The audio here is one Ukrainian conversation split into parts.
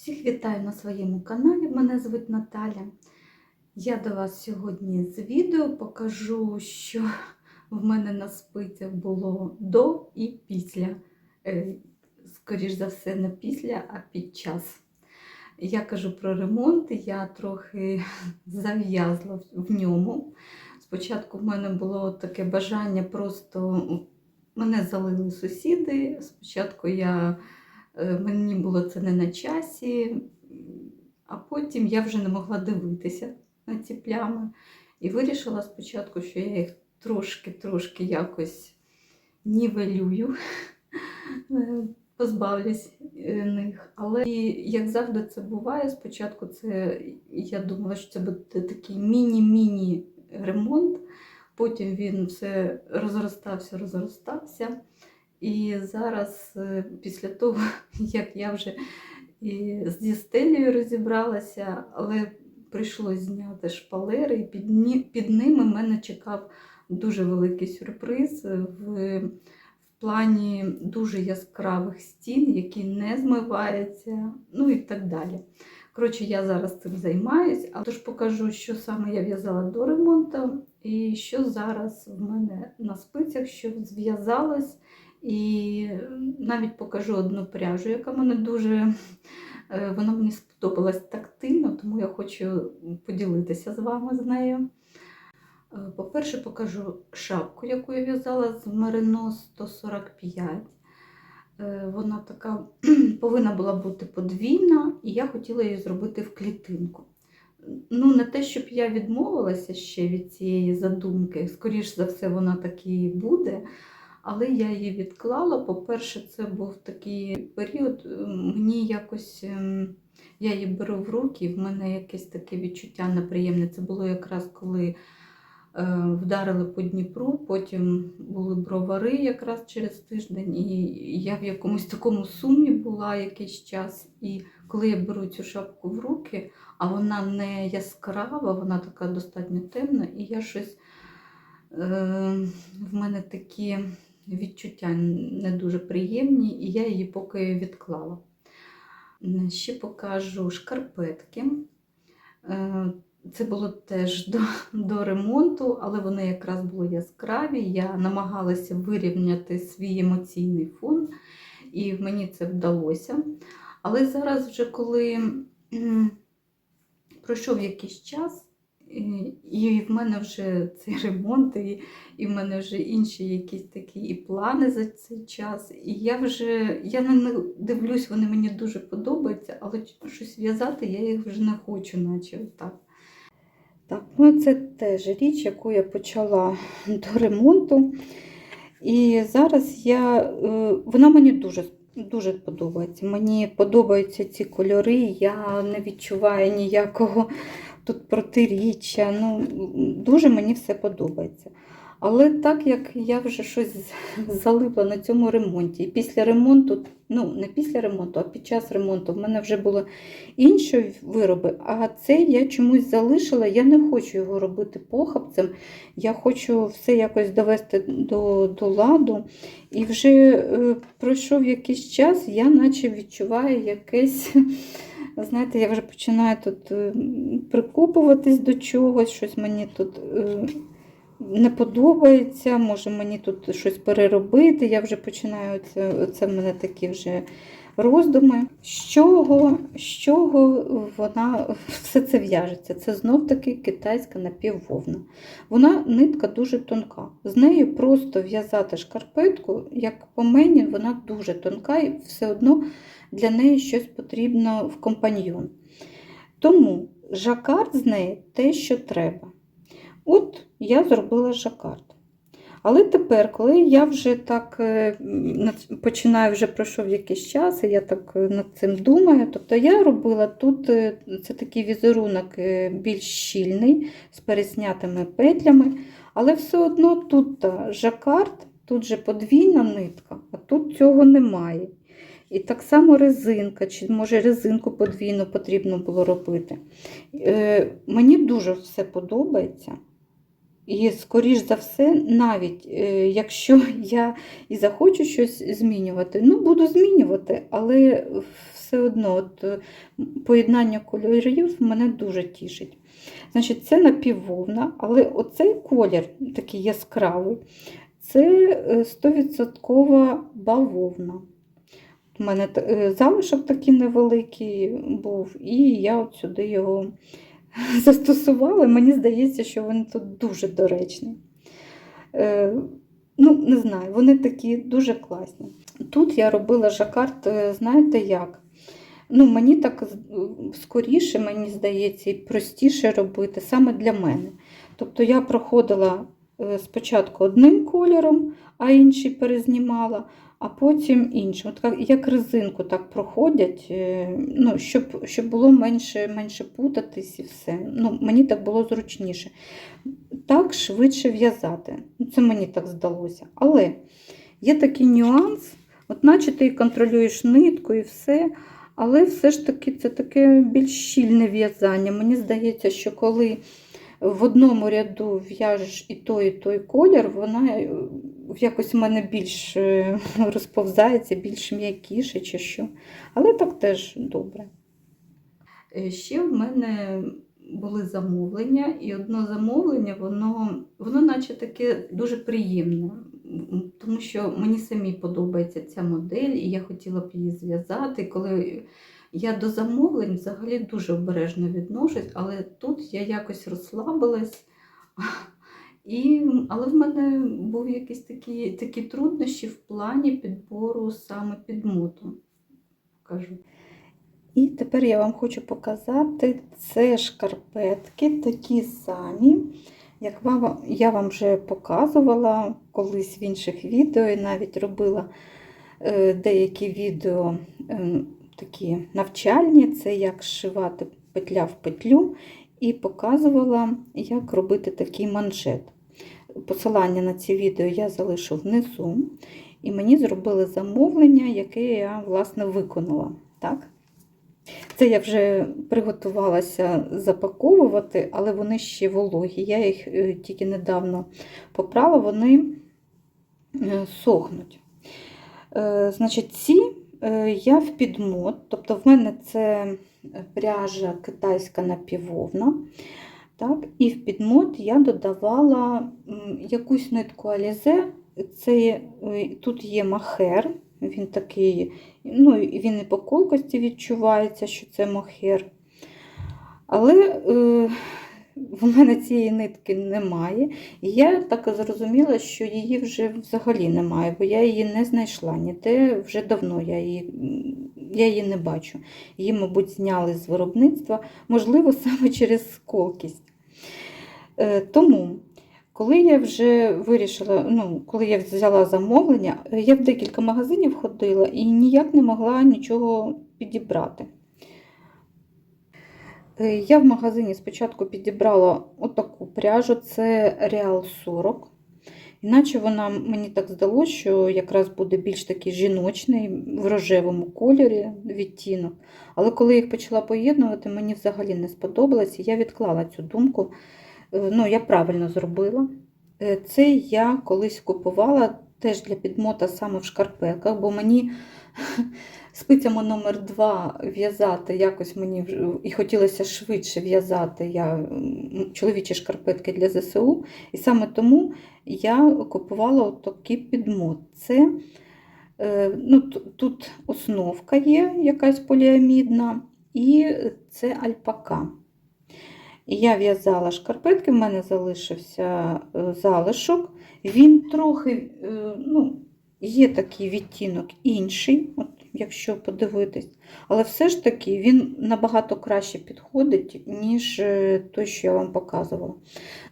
Всіх вітаю на своєму каналі. Мене звуть Наталя. Я до вас сьогодні з відео покажу, що в мене на спицях було до і після. Е, Скоріш за все, не після, а під час. Я кажу про ремонт, я трохи зав'язла в ньому. Спочатку в мене було таке бажання просто мене залили сусіди. Спочатку я Мені було це не на часі, а потім я вже не могла дивитися на ці плями. І вирішила спочатку, що я їх трошки-трошки якось нівелюю, е, позбавлюсь е, них. Але як завжди це буває, спочатку це я думала, що це буде такий міні-міні ремонт. Потім він все розростався, розростався. І зараз, е, після того, як я вже і зі стелею розібралася, але прийшлось зняти шпалери, і під, під ними мене чекав дуже великий сюрприз в, в плані дуже яскравих стін, які не змиваються, ну і так далі. Коротше, я зараз цим займаюсь, а тож покажу, що саме я в'язала до ремонту, і що зараз в мене на спицях, що зв'язалось. І навіть покажу одну пряжу, яка мене дуже е, вона мені сподобалась тактильно, тому я хочу поділитися з вами з нею. Е, По-перше, покажу шапку, яку я в'язала з Мерино 145. Е, Вона така повинна була бути подвійна, і я хотіла її зробити в клітинку. Ну, не те, щоб я відмовилася ще від цієї задумки, скоріш за все, вона так і буде. Але я її відклала. По-перше, це був такий період, е, мені якось ем, я її беру в руки, і в мене якесь таке відчуття неприємне. Це було якраз коли е, вдарили по Дніпру, потім були бровари якраз через тиждень, і я в якомусь такому сумі була якийсь час. І коли я беру цю шапку в руки, а вона не яскрава, вона така достатньо темна, і я щось. Е, в мене такі відчуття не дуже приємні, і я її поки відклала. Ще покажу шкарпетки. Е, Це було теж до, до ремонту, але вони якраз були яскраві. Я намагалася вирівняти свій емоційний фон, і мені це вдалося. Але зараз, вже коли пройшов якийсь час, і, в мене вже цей ремонт, і, і в мене вже інші якісь такі і плани за цей час. І я вже я на них дивлюсь, вони мені дуже подобаються, але щось в'язати я їх вже не хочу, наче так. Так, ну це теж річ, яку я почала до ремонту. І зараз я, е, вона мені дуже Дуже подобається. Мені подобаються ці кольори, я не відчуваю ніякого тут протиріччя. Ну, Дуже мені все подобається. Але так як я вже щось залипла на цьому ремонті, і після ремонту, ну не після ремонту, а під час ремонту в мене вже були інші вироби, а цей я чомусь залишила, я не хочу його робити похабцем. Я хочу все якось довести до, до ладу. І вже е, пройшов якийсь час, я наче відчуваю якесь. Знаєте, я вже починаю тут е, прикопуватись до чогось, щось мені тут е, не подобається, може мені тут щось переробити. Я вже починаю це, це в мене такі вже роздуми. З чого, з чого вона все це в'яжеться? Це знов-таки китайська напіввовна. Вона нитка дуже тонка. З нею просто в'язати шкарпетку, як по мені, вона дуже тонка і все одно для неї щось потрібно в компаньйон. Тому жакард з неї те, що треба. От я зробила жакард. Але тепер, коли я вже так е, починаю, вже пройшов якийсь час, і я так е, над цим думаю, тобто я робила тут е, це такий візерунок більш щільний, з переснятими петлями, але все одно тут жакард, тут же подвійна нитка, а тут цього немає. І так само резинка, чи може резинку подвійну потрібно було робити. Мені дуже все подобається. І, скоріш за все, навіть е, якщо я і захочу щось змінювати, ну буду змінювати, але все одно от, е, поєднання кольорів мене дуже тішить. Значить, це напіввовна, але оцей колір такий яскравий, це е, 100% бавовна. У мене е, залишок такий невеликий був, і я от сюди його застосувала. Мені здається, що він тут дуже доречний. Е, ну, не знаю, вони такі дуже класні. Тут я робила жакард, е, знаєте як? Ну, мені так скоріше, мені здається, і простіше робити саме для мене. Тобто я проходила е, спочатку одним кольором, а інший перезнімала, а потім іншим. От як- як резинку так проходять, е, ну, щоб, щоб було менше, менше путатись і все. Ну, мені так було зручніше. Так швидше в'язати. Ну, Це мені так здалося. Але є такий нюанс, от наче ти контролюєш нитку і все. Але все ж таки це таке більш щільне в'язання. Мені здається, що коли в одному ряду в'яжеш і той, і той колір, вона е, якось в мене більш е, розповзається, більш м'якіше чи що. Але так теж добре. Е, Ще в мене були замовлення, і одне замовлення, воно, воно наче таке дуже приємне, тому що мені самі подобається ця модель, і я хотіла б її зв'язати. Коли я до замовлень взагалі дуже обережно відношусь, але тут я якось розслабилась. І, але в мене був якісь такі, такі труднощі в плані підбору саме підмоту. Кажу. І тепер я вам хочу показати це шкарпетки, такі самі, як я вам вже показувала колись в інших відео, і навіть робила е, деякі відео е, такі навчальні, це як зшивати петля в петлю, і показувала, як робити такий манжет. Посилання на ці відео я залишу внизу. І мені зробили замовлення, яке я власне виконала. Так? Це я вже приготувалася запаковувати, але вони ще вологі. Я їх е, тільки недавно попрала, вони е, сохнуть. Е, Значить, ці я в підмот, тобто в мене це пряжа китайська напівовна. Так, і в підмот я додавала якусь нитку Алізе. Це, е, тут є махер, він такий, ну, він і по колкості відчувається, що це мохер. Але е, в мене цієї нитки немає. І я так зрозуміла, що її вже взагалі немає, бо я її не знайшла ніде вже давно я її, я її не бачу. Її, мабуть, зняли з виробництва, можливо, саме через колкість. Е, Тому, коли я вже вирішила, ну, коли я взяла замовлення, е, я в декілька магазинів ходила і ніяк не могла нічого підібрати. Е, Я в магазині спочатку підібрала отаку пряжу, це Real 40. Іначе вона мені так здалося, що якраз буде більш такий жіночний в рожевому кольорі відтінок. Але коли їх почала поєднувати, мені взагалі не сподобалось, і я відклала цю думку. Е, Ну, я правильно зробила. Е, Це я колись купувала теж для підмота саме в шкарпетках, бо мені спицями номер 2 в'язати якось мені і хотілося швидше в'язати я чоловічі шкарпетки для ЗСУ. І саме тому я купувала такий підмот. Це е, ну, тут основка є якась поліамідна, і це альпака. І я в'язала шкарпетки, в мене залишився е, залишок. Він трохи, е, ну, є такий відтінок інший, от, якщо подивитись. Але все ж таки він набагато краще підходить, ніж е, той, що я вам показувала.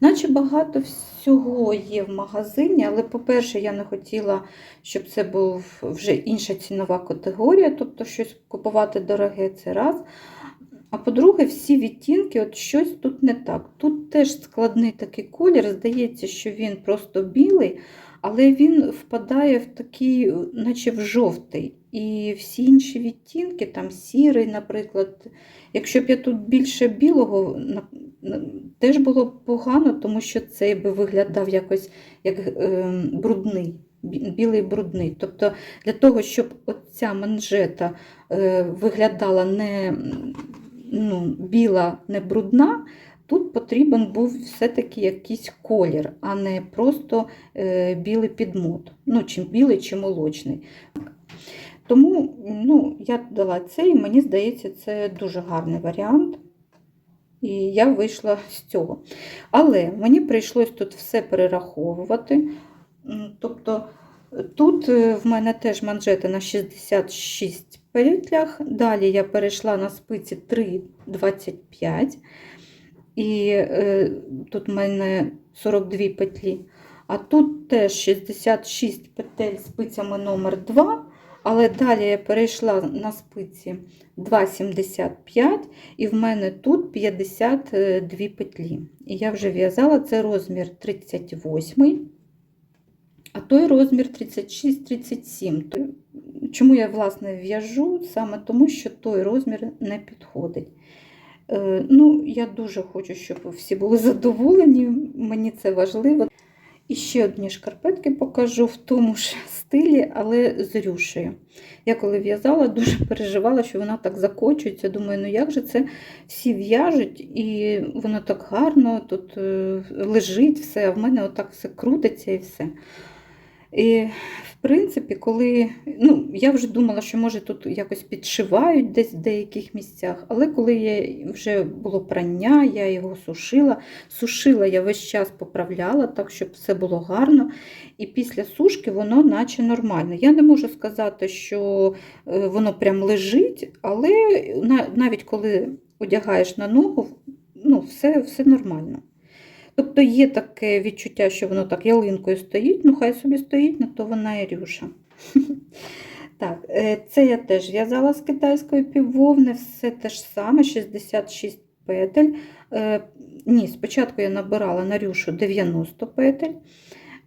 Наче багато всього є в магазині, але, по-перше, я не хотіла, щоб це був вже інша цінова категорія, тобто щось купувати дороге це раз. А по-друге, всі відтінки, от щось тут не так. Тут теж складний такий колір, здається, що він просто білий, але він впадає в такий, наче в жовтий. І всі інші відтінки, там сірий, наприклад. Якщо б я тут більше білого, теж було б погано, тому що цей би виглядав якось як е, брудний, білий брудний. Тобто для того, щоб оця манжета е, виглядала не ну, біла, не брудна, тут потрібен був все-таки якийсь колір, а не просто е, білий підмот. Ну, чи білий, чи молочний. Тому ну, я дала цей, мені здається, це дуже гарний варіант. І я вийшла з цього. Але мені прийшлось тут все перераховувати. Тобто тут е, в мене теж манжети на 66 петлях. Далі я перейшла на спиці 3,25. І е, тут в мене 42 петлі. А тут теж 66 петель спицями номер 2. Але далі я перейшла на спиці 2,75 і в мене тут 52 петлі. І я вже в'язала це розмір 38, а той розмір 36-37. Чому я, власне, в'яжу? Саме тому, що той розмір не підходить. Е, Ну, я дуже хочу, щоб всі були задоволені, мені це важливо. І ще одні шкарпетки покажу в тому ж стилі, але з рюшею. Я коли в'язала, дуже переживала, що вона так закочується. Думаю, ну як же це всі в'яжуть, і воно так гарно тут е, лежить все, а в мене отак все крутиться і все. І, принципі, коли ну, я вже думала, що може тут якось підшивають десь в деяких місцях, але коли я вже було прання, я його сушила. Сушила я весь час поправляла, так, щоб все було гарно. І після сушки воно наче нормально. Я не можу сказати, що е, воно прям лежить, але навіть коли одягаєш на ногу, ну, все, все нормально. Тобто є таке відчуття, що воно так ялинкою стоїть, ну хай собі стоїть, на то вона і рюша. Так, е, це я теж в'язала з китайської піввовни, все те ж саме, 66 петель. Е, Ні, спочатку я набирала на рюшу 90 петель,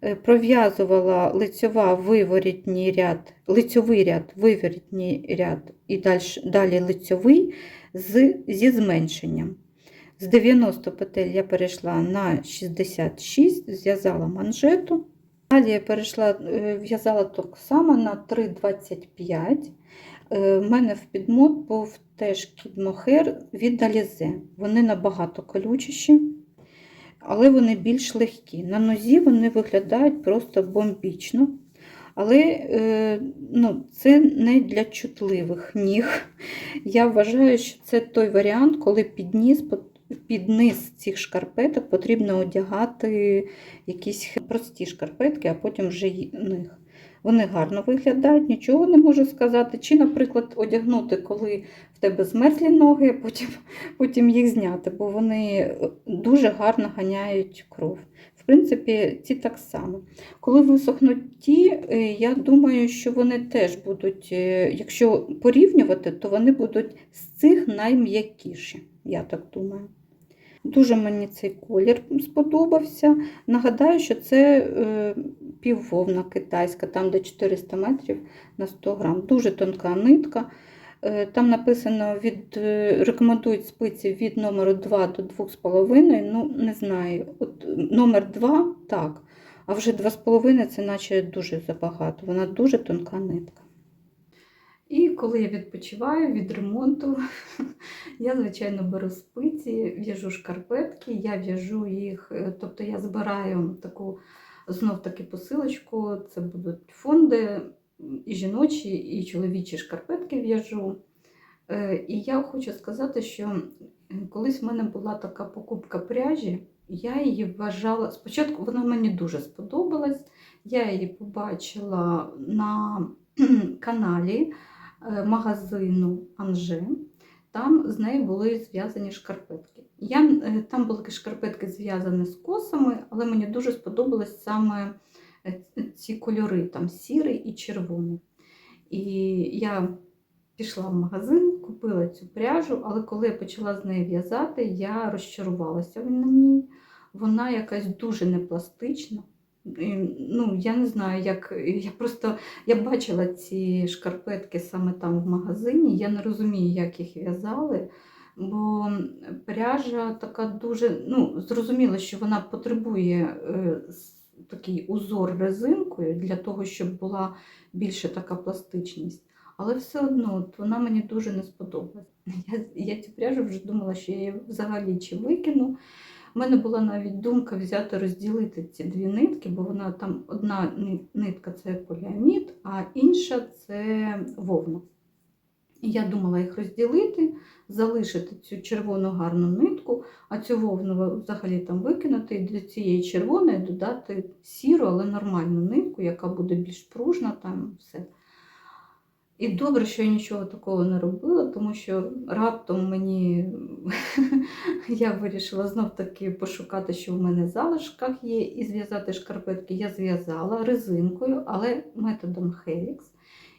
е, пров'язувала лицьова виворітній ряд, лицьовий ряд, виворітній ряд і далі, далі лицьовий з, зі зменшенням. З 90 петель я перейшла на 66, зв'язала манжету. Далі я перейшла, е, в'язала так само на 3,25. Е, В мене в підмот був теж кідмохер від Alize. Вони набагато колючіші, але вони більш легкі. На нозі вони виглядають просто бомбічно. Але е, ну, це не для чутливих ніг. Я вважаю, що це той варіант, коли під низ, під низ цих шкарпеток потрібно одягати якісь прості шкарпетки, а потім вже них. Вони гарно виглядають, нічого не можу сказати. Чи, наприклад, одягнути, коли в тебе змерзлі ноги, а потім, потім їх зняти, бо вони е, дуже гарно ганяють кров. В принципі, ці так само. Коли висохнуть ті, е, я думаю, що вони теж будуть, е, якщо порівнювати, то вони будуть з цих найм'якіші, я так думаю. Дуже мені цей колір сподобався. Нагадаю, що це е, піввовна китайська, там де 400 метрів на 100 грам. Дуже тонка нитка. Е, Там написано від е, рекомендують спиці від номеру 2 до 2,5. Ну, не знаю. От номер 2 так. А вже 2,5 це наче дуже забагато. Вона дуже тонка нитка. І коли я відпочиваю від ремонту, я, звичайно, беру спиці, в'яжу шкарпетки, я в'яжу їх, е, тобто я збираю таку знов таки посилочку, це будуть фонди і жіночі, і чоловічі шкарпетки в'яжу. Е, І я хочу сказати, що колись в мене була така покупка пряжі, я її вважала. Спочатку вона мені дуже сподобалась. Я її побачила на каналі магазину Анже. Там з нею були зв'язані шкарпетки. Я, е, там були шкарпетки зв'язані з косами, але мені дуже сподобались саме е, ці кольори, там сірий і червоний. І я пішла в магазин, купила цю пряжу, але коли я почала з нею в'язати, я розчарувалася на ній. Вона якась дуже непластична. Ну, я не знаю, як. Я просто я бачила ці шкарпетки саме там в магазині. Я не розумію, як їх в'язали. Бо пряжа така дуже, ну, зрозуміло, що вона потребує е, такий узор резинкою для того, щоб була більше така пластичність. Але все одно от вона мені дуже не сподобалась. Я, я цю пряжу вже думала, що я її взагалі чи викину. У мене була навіть думка взяти розділити ці дві нитки, бо вона там одна нитка це поліамід, а інша це вовна. Я думала їх розділити, залишити цю червону гарну нитку, а цю вовну взагалі там викинути і до цієї червоної додати сіру, але нормальну нитку, яка буде більш пружна там все. І добре, що я нічого такого не робила, тому що раптом мені я вирішила знов таки пошукати, що в мене в залишках є, і зв'язати шкарпетки. Я зв'язала резинкою, але методом Helix.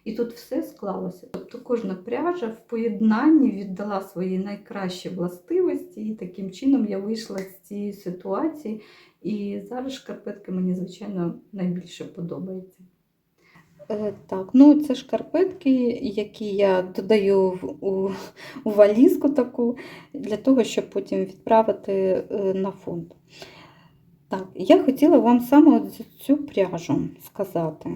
І тут все склалося. Тобто кожна пряжа в поєднанні віддала свої найкращі властивості, і таким чином я вийшла з цієї ситуації. І зараз шкарпетки мені, звичайно, найбільше подобаються. Е, Так, ну це шкарпетки, які я додаю в, у, у валізку таку, для того, щоб потім відправити е, на фонд. Так, я хотіла вам саме цю пряжу сказати,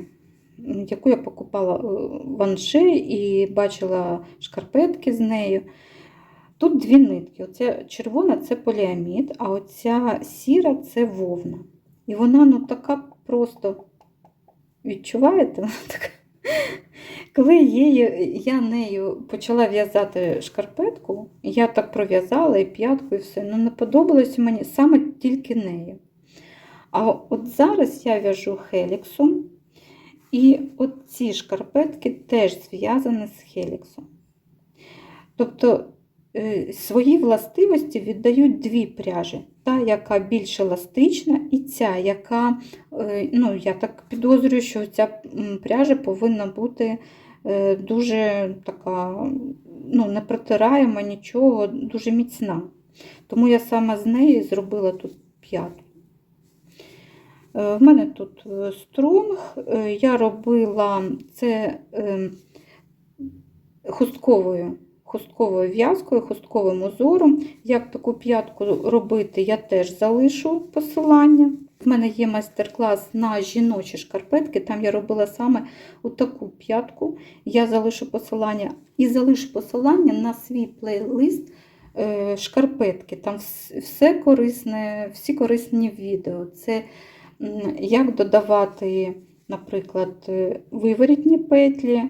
яку я покупала е, в Анши і бачила шкарпетки з нею. Тут дві нитки. Оця червона це поліамід, а оця сіра це вовна. І вона ну така просто відчуваєте? Коли її, я нею почала в'язати шкарпетку, я так пров'язала і п'ятку, і все. Ну, не подобалося мені саме тільки нею. А от зараз я в'яжу хеліксом, і от ці шкарпетки теж зв'язані з хеліксом. Тобто е, свої властивості віддають дві пряжі. Та, яка більш еластична, і ця, яка, е, ну, я так підозрюю, що ця пряжа повинна бути е, дуже така, ну, не протираємо нічого, дуже міцна. Тому я саме з неї зробила тут п'яту. Е, В мене тут струнг, я робила це е, хустковою, хустковою в'язкою, хустковим узором. Як таку п'ятку робити, я теж залишу посилання. В мене є майстер-клас на жіночі шкарпетки, там я робила саме таку п'ятку. Я залишу посилання і залишу посилання на свій плейлист е, шкарпетки. Там все корисне, всі корисні відео. Це як додавати, наприклад, е, виворітні петлі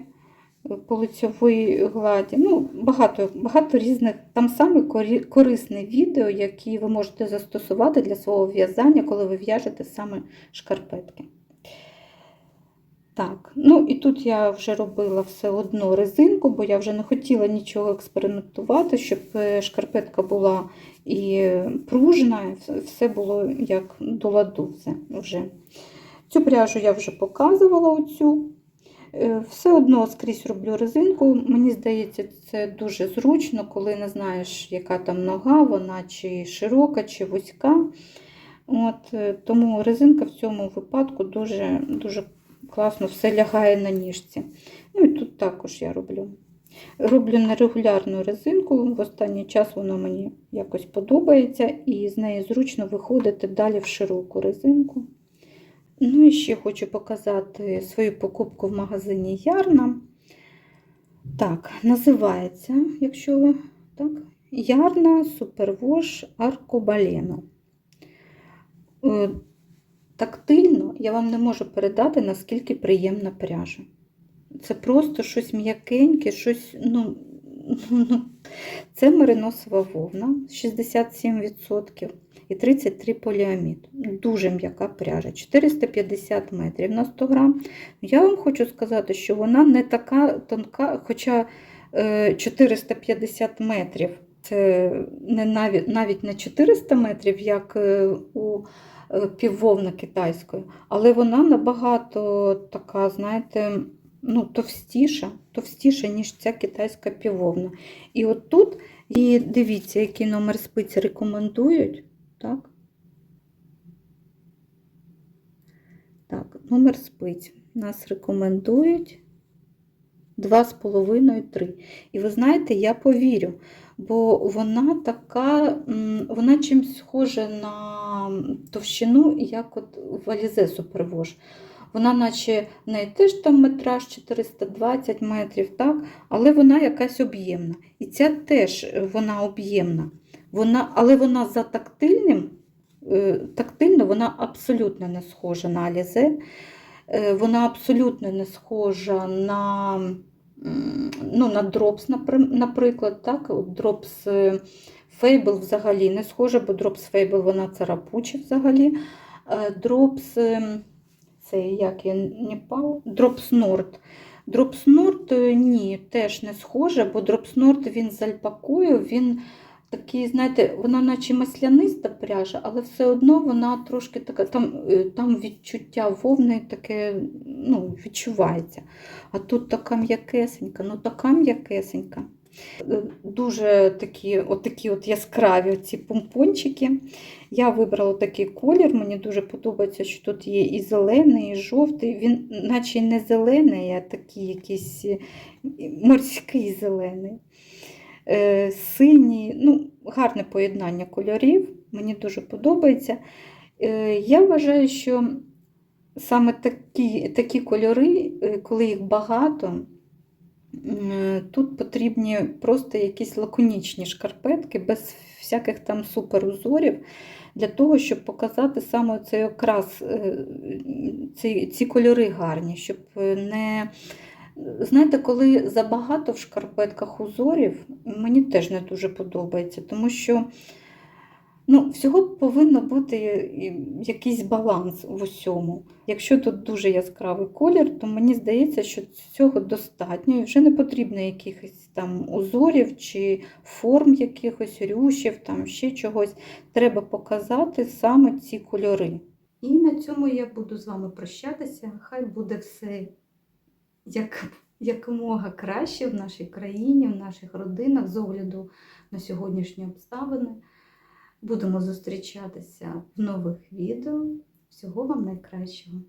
по лицьовій гладі. Ну, багато, багато різних, там саме корисне відео, які ви можете застосувати для свого в'язання, коли ви в'яжете саме шкарпетки. Так, ну і тут я вже робила все одно резинку, бо я вже не хотіла нічого експериментувати, щоб е, шкарпетка була і пружна, і все- було як до ладу. Вже. Цю пряжу я вже показувала оцю. Е, Все одно скрізь роблю резинку. Мені здається, це дуже зручно, коли не знаєш, яка там нога, вона чи широка, чи вузька. От, е, тому резинка в цьому випадку дуже, дуже класно все лягає на ніжці. Ну і тут також я роблю. Роблю нерегулярну резинку, в останній час вона мені якось подобається, і з неї зручно виходити далі в широку резинку. Ну і ще хочу показати свою покупку в магазині Ярна. Так, називається, якщо ви так, Ярна Супервош Аркобалено. Е, Тактильно я вам не можу передати, наскільки приємна пряжа. Це просто щось м'якеньке, щось, ну, ну, це мериносова вовна 67% і 33 поліамід. Дуже м'яка пряжа, 450 метрів на 100 грам. Я вам хочу сказати, що вона не така тонка, хоча е, 450 метрів це не навіть, навіть не 400 метрів, як е, у е, піввовни китайської, але вона набагато така, знаєте, ну, товстіша, товстіша, ніж ця китайська півовна. І от тут, і дивіться, який номер спиці рекомендують. Так? Так, номер спиць. Нас рекомендують 2,5-3. І ви знаєте, я повірю, бо вона така, вона чимсь схожа на товщину, як от в Alize Superwash. Вона, наче в неї теж там метраж 420 метрів, так? але вона якась об'ємна. І ця теж е, вона об'ємна. Вона, але вона за тактильним, е, тактильно вона абсолютно не схожа на Alize. Е, Вона абсолютно не схожа на, ну, на Drops, наприклад. Так? Е, Fable взагалі не схожа, бо Drops Fable вона царапуча взагалі. Е, Drops, е, це як я не пав. Drops Nord е, ні, теж не схоже, бо Nord він з альпакою, він такий, знаєте, вона наче масляниста пряжа, але все одно вона трошки така, там, е, там відчуття вовни таке ну, відчувається. А тут така м'якесенька, ну така м'якесенька. Дуже такі, от такі от яскраві ці помпончики. Я вибрала такий колір, мені дуже подобається, що тут є і зелений, і жовтий. Він наче не зелений, а такий якийсь е, морський зелений. Е, Синій, ну, гарне поєднання кольорів, мені дуже подобається. Е, Я вважаю, що саме такі, такі кольори, е, коли їх багато, тут потрібні просто якісь лаконічні шкарпетки без всяких там суперузорів, для того, щоб показати саме цей окрас, е, ці, ці кольори гарні, щоб е, не. Знаєте, коли забагато в шкарпетках узорів, мені теж не дуже подобається, тому що ну, всього повинно бути якийсь баланс в усьому. Якщо тут дуже яскравий колір, то мені здається, що цього достатньо і вже не потрібно якихось там узорів чи форм якихось рюшів, там ще чогось. Треба показати саме ці кольори. І на цьому я буду з вами прощатися. Хай буде все як, якомога краще в нашій країні, в наших родинах з огляду на сьогоднішні обставини. Будемо зустрічатися в нових відео. Всього вам найкращого!